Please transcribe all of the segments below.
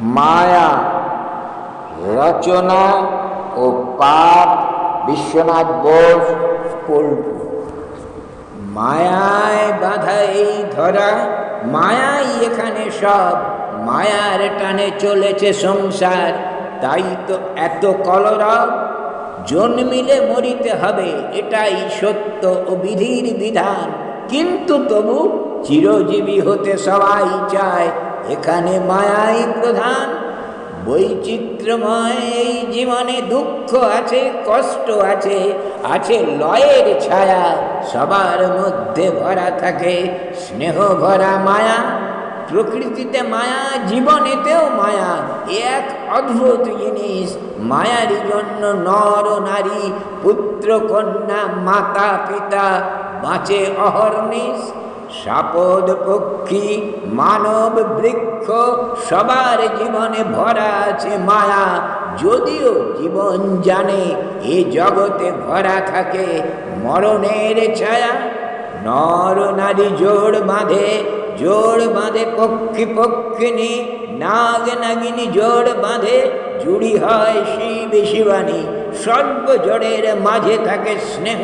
মায়া, রচনা ও পাপ বিশ্বনাথ বোস পল্টু মায়ায় বাধা এই ধরা, মায়াই এখানে সব। মায়ার টানে চলেছে সংসার, তাই তো এত কলরব জন্মিলে মরিতে হবে, এটাই সত্য ও বিধির বিধান। কিন্তু তবু চিরজীবী হতে সবাই চায় এখানে মায়াই প্রধান। বৈচিত্র্যময় এই জীবনে দুঃখ আছে, কষ্ট আছে আছে লয়ের ছায়া, সবার মধ্যে ভরা থাকে, স্নেহ ভরা মায়া। প্রকৃতিতে মায়া, জীবনেতেও মায়া এক অদ্ভুত জিনিস। মায়ারই জন্য নর, নারী, পুত্র, কন্যা, মাতা, পিতা, বাঁচে অহর্নিশ। সাপদ পক্ষী, মানব বৃক্ষ, সবার জীবনে ভরা আছে মায়া। যদিও জীবন জানে, এ জগতে ভরা থাকে মরণের ছায়া। নর নারী জোড় বাঁধে জোড় বাঁধে পক্ষী পক্ষিনী নাগ নাগিনী জোড় বাঁধে, জুড়ি হয় শিব শিবানী। সর্বজোড়ের মাঝে থাকে স্নেহ,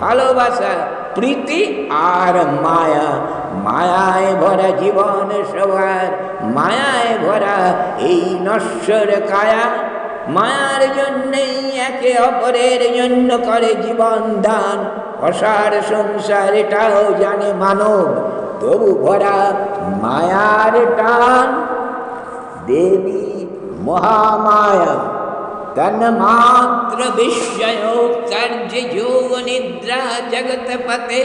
ভালোবাসা প্রীতি আর মায়া মায়ায় ভরা জীবন সবার মায়ায় ভরা এই নশ্বর কায়া মায়ার জন্যেই একে অপরের জন্য করে জীবন দান অসার সংসার এটাও জানে মানব। তবু ভরা মায়ার টান। দেবী মহামায়া। तन्मात्र विषयो कार्य योग निद्रा जगत पते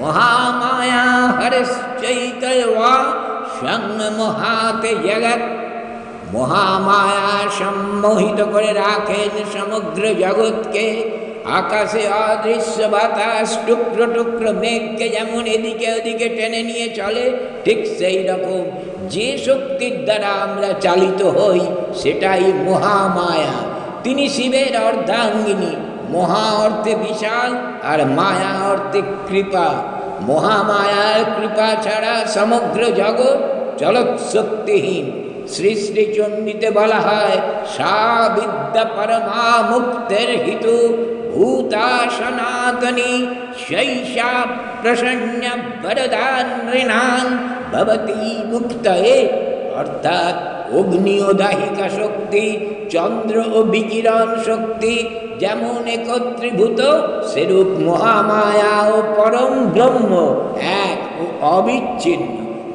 মহামায়া হরশ্চৈতয়া সঙ্গ মহাতে জগৎ মহামায়া সম্মোহিত করে রাখেন সমগ্র জগৎকে আকাশে অদৃশ্য বাতাস টুকরো টুকরো মেঘকে যেমন এদিকে ওদিকে টেনে নিয়ে চলে ঠিক সেই রকম যে শক্তির দ্বারা আমরা চালিত হই সেটাই মহামায়া তিনি শিবের অর্ধাঙ্গিনী মহা অর্থে বিশাল আর মায়া অর্থে কৃপা মহামায়ার কৃপা ছাড়া সমগ্র জগৎ জলত শক্তিহীন শ্রী শ্রী চণ্ডীতে বলা হয় সা বিদ্যা পরমা মুক্তের হিতু ভূতা সনাতনী শৈশা প্রসন্ন বরদান ঋণান ভবতী মুক্তয়ে অর্থাৎ অগ্নি ও দাহিকা শক্তি, চন্দ্র ও বিকিরণ শক্তি, যেমন একত্রীভূত, সেরূপ মহামায়া ও পরম ব্রহ্ম এক ও অবিচ্ছিন্ন।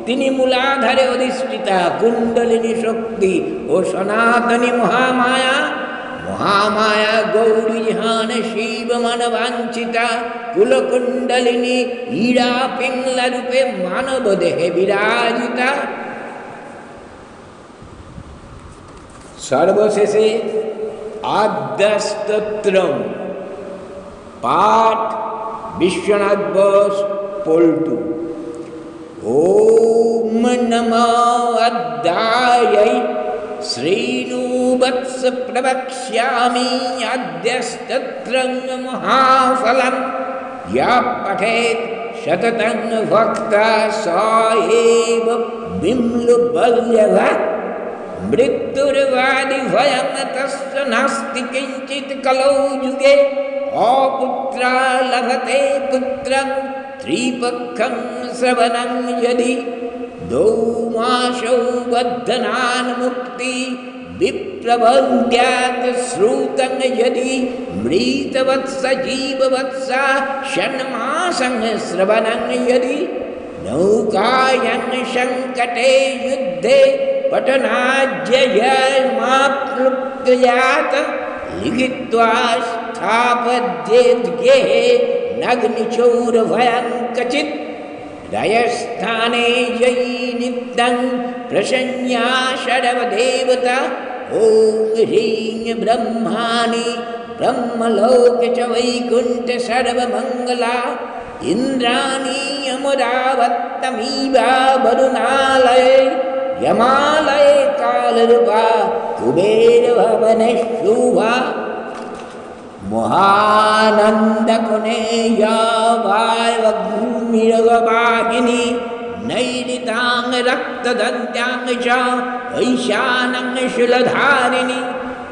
তিনি মূলাধারে অধিষ্ঠিতা, কুণ্ডলিনী শক্তি ও সনাতনী মহামায়া। মহামায়া গৌরী জাহান শিব মন বাঞ্ছিতা কুলকুণ্ডলিনী ইড়া পিংলা রূপে মানব দেহে বিরাজিতা। सर्वशेषे आद्यस्तत्र पाठ विश्वनाथ बस पोल्टू ओम नम अध्याय श्रीनुवत्स प्रवक्ष्यामि अध्यस्तत्र महाफलम या पठेत शतत वक्ता सा मृत्युर्वादिभयं तस्य नास्ति किञ्चित् कलौ युगे। अपुत्रा लभते पुत्रं त्रिपक्षं श्रवणं यदि। दौमासौ बद्धनान् मुक्ति विप्रबन्ध्यात् श्रुतं यदि। मृतवत्स जीववत्सा षण्मासं श्रवणं यदि। नौकायं सङ्कटे युद्धे पठनाज्ययमाप्लुप्तयात् लिखित्वा स्थापद्येद्गेः नग्निचौरभयं कचित् रयस्थाने नित्यं प्रसन्या शरवदेवता ॐ ह्रीं ब्रह्माणि ब्रह्मलोके च वैकुण्ठ सर्वमङ्गला इन्द्राणी अमरावत्तमीवा वरुणालये यमालये कालरूपा कुबेरभवने शुभा महानन्दकुने या वायवग्निरगवाहिनी नैरितां रक्तदन्त्यां च ऐशानं शुलधारिणि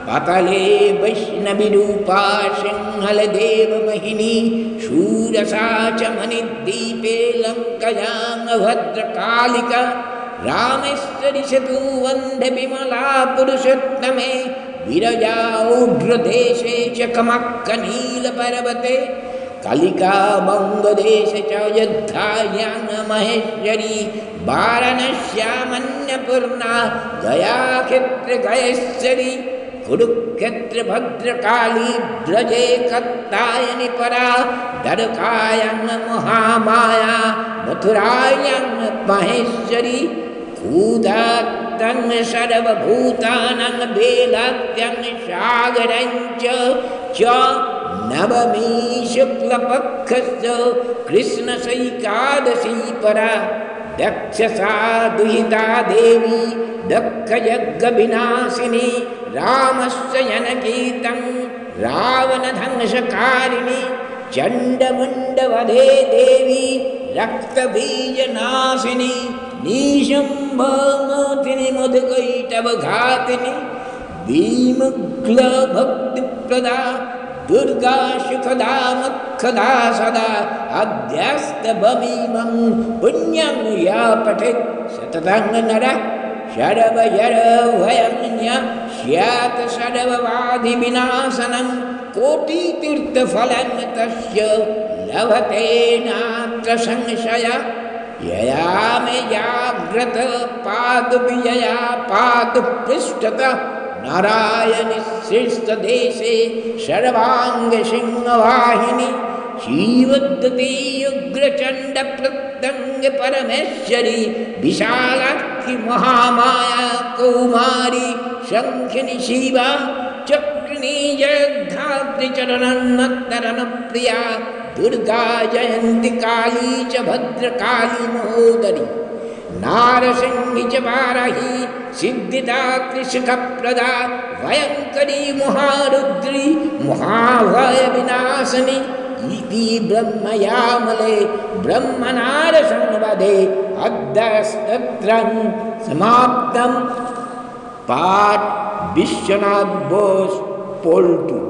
पतले वैष्णविरूपा सिंहलदेवमहिनी शूरसा च मणिद्वीपे लङ्कयां भद्रकालिका रामेश्वरि वन्धविमला पुरुषोत्तमे विरजा उग्रदेशे च कमक्कनीलपर्वते कलिका बङ्गदेश च अयोध्यायां महेश्वरी वाराणस्यामन्यपूर्णा गयाक्षेत्रगयेश्वरी कुरुक्षेत्रभद्रकाली व्रजे कत्तायनि परा दरकायं महामाया मथुरायं महेश्वरी कूदात्तं सर्वभूतानं वेलात्यं सागरं च नवमी शुक्लपक्षस्य कृष्णसैकादशी परा दक्षसा दुहिता देवी दक्षयज्ञविनाशिनी रामस्य जनकीतं रावणधंसकारिणि चण्डमुण्डवधे देवी रक्तबीजनाशिनी निशम्भमतिनि मधुकैटवघातिनि भीमग्लभक्तिप्रदा दुर्गा सुखदा मुखदा सदा अध्यस्तभमीमं पुण्यं या पठेत् सततं नरः स्यात् सर्ववादिविनाशनं कोटितीर्थफलं तस्य लभते नात्र संशय यया मे जाग्रत पादुपियया पादुपृष्ठतः सर्वाङ्गसिंहवाहिनि श्रीवद्दती उग्रचण्डप्रत्यङ्ग परमेश्वरी विशालाक्षि महामाया कौमारी शङ्खिनि शिवा चक्रिणी जयधात्रिचरणन्नत्तरनप्रिया दुर्गा जयंती काली च भद्रकाली महोदरी नारसिंहि च वाराही सिद्धिदात्रिसुखप्रदा भयङ्करी महारुद्री, महाभयविनाशिनी। इति ब्रह्मयामले, ब्रह्मनारसंवदे, अद्यस्तत्रं समाप्तं। पाठ विश्वनाथ बोस, पोल्टू।